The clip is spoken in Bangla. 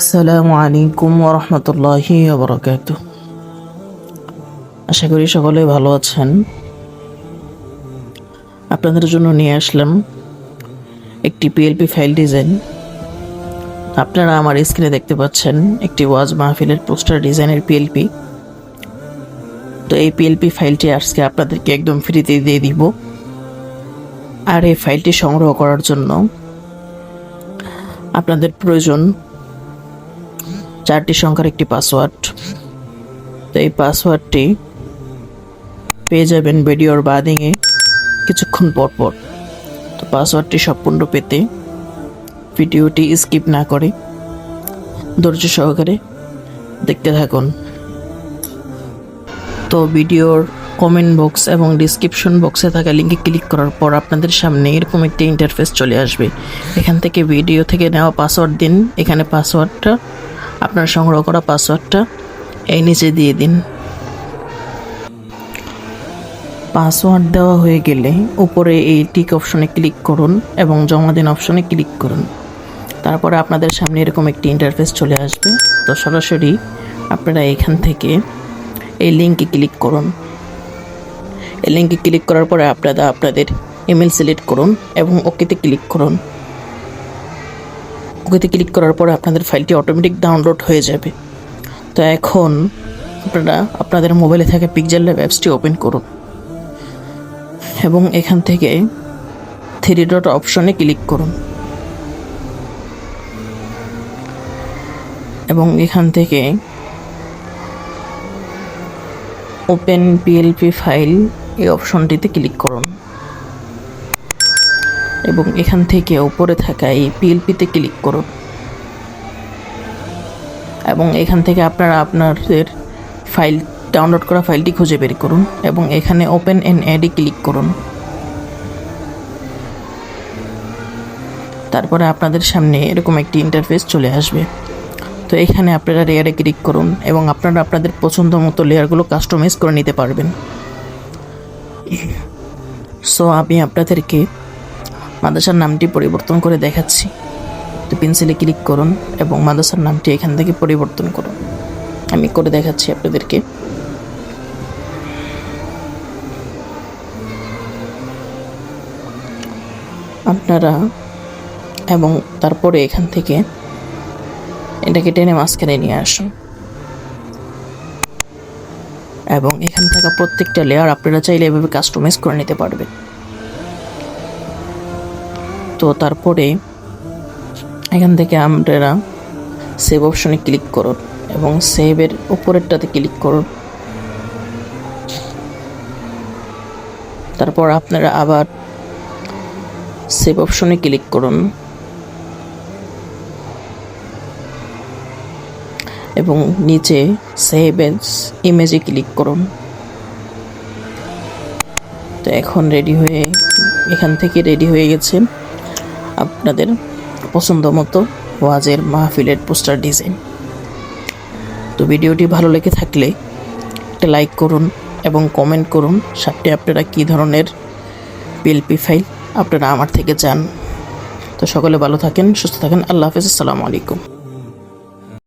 আসসালামু আলাইকুম ওরহমতুল্লাহি বরকাত আশা করি সকলে ভালো আছেন। আপনাদের জন্য নিয়ে আসলাম একটি পিএলপি ফাইল ডিজাইন আপনারা আমার স্ক্রিনে দেখতে পাচ্ছেন একটি ওয়াজ মাহফিলের পোস্টার ডিজাইনের পিএলপি তো এই পিএলপি ফাইলটি আজকে আপনাদেরকে একদম ফ্রিতে দিয়ে দিব। আর এই ফাইলটি সংগ্রহ করার জন্য আপনাদের প্রয়োজন চারটি সংখ্যার একটি পাসওয়ার্ড তো এই পাসওয়ার্ডটি পেয়ে যাবেন ভিডিওর বাদিংয়ে কিছুক্ষণ পর পর। তো পাসওয়ার্ডটি সম্পূর্ণ পেতে ভিডিওটি স্কিপ না করে ধৈর্য সহকারে দেখতে থাকুন। তো ভিডিওর কমেন্ট বক্স এবং ডিসক্রিপশন বক্সে থাকা লিঙ্কে ক্লিক করার পর আপনাদের সামনে এরকম একটি ইন্টারফেস চলে আসবে। এখান থেকে ভিডিও থেকে নেওয়া পাসওয়ার্ড দিন। এখানে পাসওয়ার্ডটা আপনার সংগ্রহ করা পাসওয়ার্ডটা এই নিচে দিয়ে দিন। পাসওয়ার্ড দেওয়া হয়ে গেলে উপরে এই টিক অপশনে ক্লিক করুন এবং জমা দিন অপশনে ক্লিক করুন। তারপরে আপনাদের সামনে এরকম একটি ইন্টারফেস চলে আসবে। তো সরাসরি আপনারা এখান থেকে এই লিঙ্কে ক্লিক করুন। এই লিঙ্কে ক্লিক করার পরে আপনারা আপনাদের ইমেল সিলেক্ট করুন এবং ওকেতে ক্লিক করুন। ওকেতে ক্লিক করার পরে আপনাদের ফাইলটি অটোমেটিক ডাউনলোড হয়ে যাবে। তো এখন আপনারা আপনাদের মোবাইলে থাকা পিকচার ল্যাব অ্যাপসটি ওপেন করুন। এবং এখান থেকে থ্রি ডট অপশনে ক্লিক করুন। এবং এখান থেকে ওপেন পিএলপি ফাইল এই অপশনটিতে ক্লিক করুন। এবং এখান থেকে উপরে থাকা এই পিএলপিতে ক্লিক করুন। এবং এখান থেকে আপনারা আপনাদের ফাইল, ডাউনলোড করা ফাইলটি খুঁজে বের করুন এবং এখানে ওপেন এন অ্যাডে ক্লিক করুন। তারপরে আপনাদের সামনে এরকম একটি ইন্টারফেস চলে আসবে। তো এখানে আপনারা লেয়ারে ক্লিক করুন এবং আপনারা আপনাদের পছন্দ মতো লেয়ারগুলো কাস্টমাইজ করে নিতে পারবেন। সো আমি আপনাদেরকে মাদ্রাসার নামটি পরিবর্তন করে দেখাচ্ছি। তো পেন্সিলে ক্লিক করুন এবং মাদ্রাসার নামটি এখান থেকে পরিবর্তন করুন। আমি করে দেখাচ্ছি আপনাদেরকে। আপনারা এবং তারপরে এখান থেকে এটাকে টেনে মাঝখানে নিয়ে আসুন। এবং এখানে থাকা প্রত্যেকটা লেয়ার আপনারা চাইলে এভাবে কাস্টমাইজ করে নিতে পারবেন। তো তারপরে এখান থেকে আপনারা সেভ অপশনে ক্লিক করুন এবং সেভের উপরেরটাতে ক্লিক করুন তারপর আপনারা আবার সেভ অপশনে ক্লিক করুন। এবং নিচে সেভ এজ ইমেজে ক্লিক করুন। তো এখন রেডি হয়ে, এখান থেকে রেডি হয়ে গেছে। আপনাদের পছন্দ মতো ওয়াজের মাহফিলের পোস্টার ডিজাইন। তো ভিডিওটি ভালো লেগে থাকলে একটা লাইক করুন এবং কমেন্ট করুন, সাথে আপনারা কী ধরনের পিএলপি ফাইল আপনারা আমার থেকে চান। তো সকলে ভালো থাকেন, সুস্থ থাকেন, আল্লাহ হাফিজ, আসসালামু আলাইকুম।